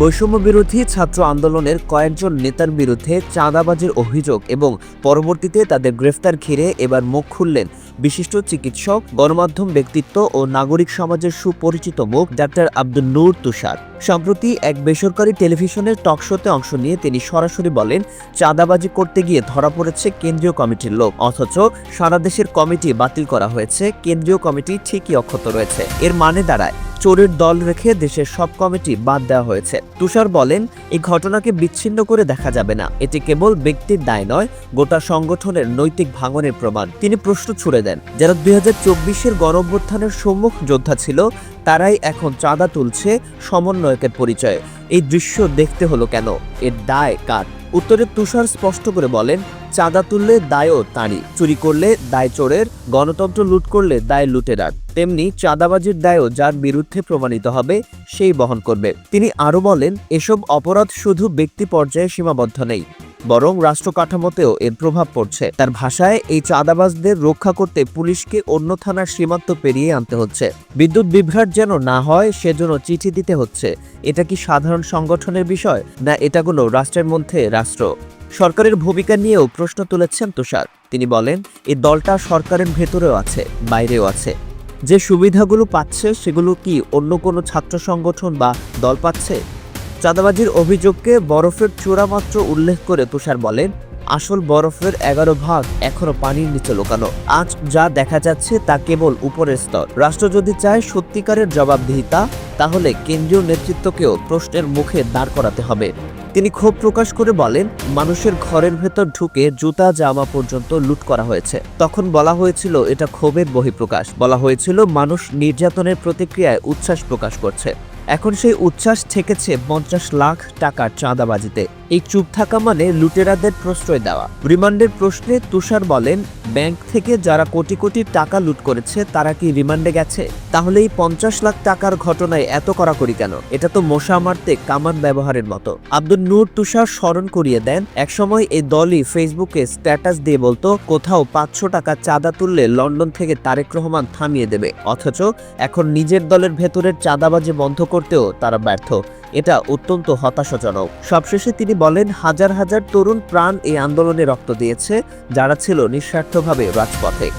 বৈষম্য বিরোধী ছাত্র আন্দোলনের কয়েকজন নেতার বিরুদ্ধে চাঁদাবাজির অভিযোগ এবং পরবর্তীতে তাদের গ্রেফতার ঘিরে এবার মুখ খুললেন বিশিষ্ট চিকিৎসক, গণমাধ্যম ব্যক্তিত্ব ও নাগরিক সমাজের সুপরিচিত মুখ ডাক্তার আব্দুল নূর তুষার। সম্প্রতি এক বেসরকারি টেলিভিশনের টকশোতে অংশ নিয়ে তিনি সরাসরি বলেন, চাঁদাবাজি করতে গিয়ে ধরা পড়েছে কেন্দ্রীয় কমিটির লোক, অথচ সারা দেশের কমিটি বাতিল করা হয়েছে, কেন্দ্রীয় কমিটি ঠিকই অক্ষত রয়েছে। এর মানে দাঁড়ায়। চোরের দল রেখে দেশের সব কমিটি বাদ দেওয়া হয়েছে। তুষার বলেন, এই ঘটনাকে বিচ্ছিন্ন করে দেখা যাবে না। এটি কেবল ব্যক্তির দায় নয়, গোটা সংগঠনের নৈতিক ভাঙনের প্রমাণ। তিনি প্রশ্ন ছুড়ে দেন, যারা দুই হাজার চব্বিশের গণঅভ্যুত্থানের সম্মুখ যোদ্ধা ছিল, তারাই এখন চাঁদা তুলছে সমন্বয়কের পরিচয়ে। এই দৃশ্য দেখতে হলো কেন? এর দায় কার? উত্তরে তুষার স্পষ্ট করে বলেন চাঁদা তুললে দায়ও তাঁরই। চুরি করলে দায় চোরের, গণতন্ত্র লুট করলে দায় লুটেরার। তেমনি চাঁদাবাজির দায়ও যার বিরুদ্ধে প্রমাণিত হবে, সেই বহন করবে। তিনি আরও বলেন, এসব অপরাধ শুধু ব্যক্তি পর্যায়ে সীমাবদ্ধ নেই, বরং রাষ্ট্র কাঠামোতেও এর প্রভাব পড়ছে। তার ভাষায়, এই চাঁদাবাজদের রক্ষা করতে পুলিশকে অন্য থানার সীমান্ত পেরিয়ে আনতে হচ্ছে। বিদ্যুৎ বিভ্রাট যেন না হয়, সেজন্য চিঠি দিতে হচ্ছে। এটা কি সাধারণ সংগঠনের বিষয়, না এটা কোনো রাষ্ট্রের মধ্যে রাষ্ট্র? সরকারের ভূমিকা নিয়েও প্রশ্ন তুলেছেন তুষার। তিনি বলেন এই দলটা সরকারের ভেতরেও আছে, বাইরেও আছে। যে সুবিধাগুলো পাচ্ছে, সেগুলো কি অন্য কোনো ছাত্র সংগঠন বা দল পাচ্ছে? চাঁদাবাজির অভিযোগকে বরফের চূড়ামাত্র উল্লেখ করে তুষার বলেন, আসল বরফের এগারো ভাগ এখনও পানির নিচে লুকানো। আজ যা দেখা যাচ্ছে তা কেবল উপরের স্তর। রাষ্ট্র যদি চায় সত্যিকারের জবাবদিহিতা, তাহলে কেন্দ্রীয় নেতৃত্বকেও প্রশ্নের মুখে দাঁড় করাতে হবে। তিনি ক্ষোভ প্রকাশ করে বলেন, মানুষের ঘরের ভেতর ঢুকে জুতা, জামা পর্যন্ত লুট করা হয়েছে। তখন বলা হয়েছিল, এটা ক্ষোভের বহিঃপ্রকাশ। বলা হয়েছিল, মানুষ নির্যাতনের প্রতিক্রিয়ায় উচ্ছ্বাস প্রকাশ করছে। এখন সেই উচ্ছ্বাস ঠেকেছে পঞ্চাশ লাখ টাকার চাঁদাবাজিতে। এই চুপ থাকা মানে লুটেরাদের প্রশ্রয় দেওয়া। রিমান্ডের প্রশ্নে তুষার বলেন, ব্যাংক থেকে যারা কোটি কোটি টাকা লুট করেছে, তারা কি রিমান্ডে গেছে? তাহলে এই পঞ্চাশ লাখ টাকার ঘটনায় এত কড়াকড়ি কেন? এটা তো মশা মারতে কামান ব্যবহারের মতো। আব্দুল নূর তুষার স্মরণ করিয়ে দেন, একসময় এই দলই ফেসবুকে স্ট্যাটাস দিয়ে বলতো, কোথাও পাঁচশো টাকা চাঁদা তুললে লন্ডন থেকে তারেক রহমান থামিয়ে দেবে। অথচ এখন নিজের দলের ভেতরের চাঁদাবাজি বন্ধ করতেও তারা ব্যর্থ। এটা অত্যন্ত হতাশাজনক। সবশেষে তিনি বলেন, হাজার হাজার তরুণ প্রাণ এই আন্দোলনে রক্ত দিয়েছে, যারা ছিল নিঃস্বার্থভাবে রাজপথে।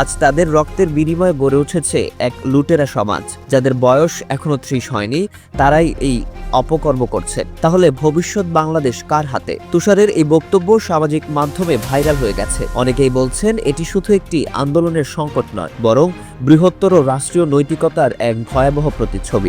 আজ তাদের রক্তের বিনিময়ে গড়ে উঠেছে এক লুটেরা সমাজ, যাদের বয়স এখনও ত্রিশ হয়নি, তারাই এই অপকর্ম করছে। তাহলে ভবিষ্যৎ বাংলাদেশ কার হাতে? তুষারের এই বক্তব্য সামাজিক মাধ্যমে ভাইরাল হয়ে গেছে। অনেকেই বলছেন, এটি শুধু একটি আন্দোলনের সংকট নয়, বরং বৃহত্তর রাষ্ট্রীয় নৈতিকতার এক ভয়াবহ প্রতিচ্ছবি।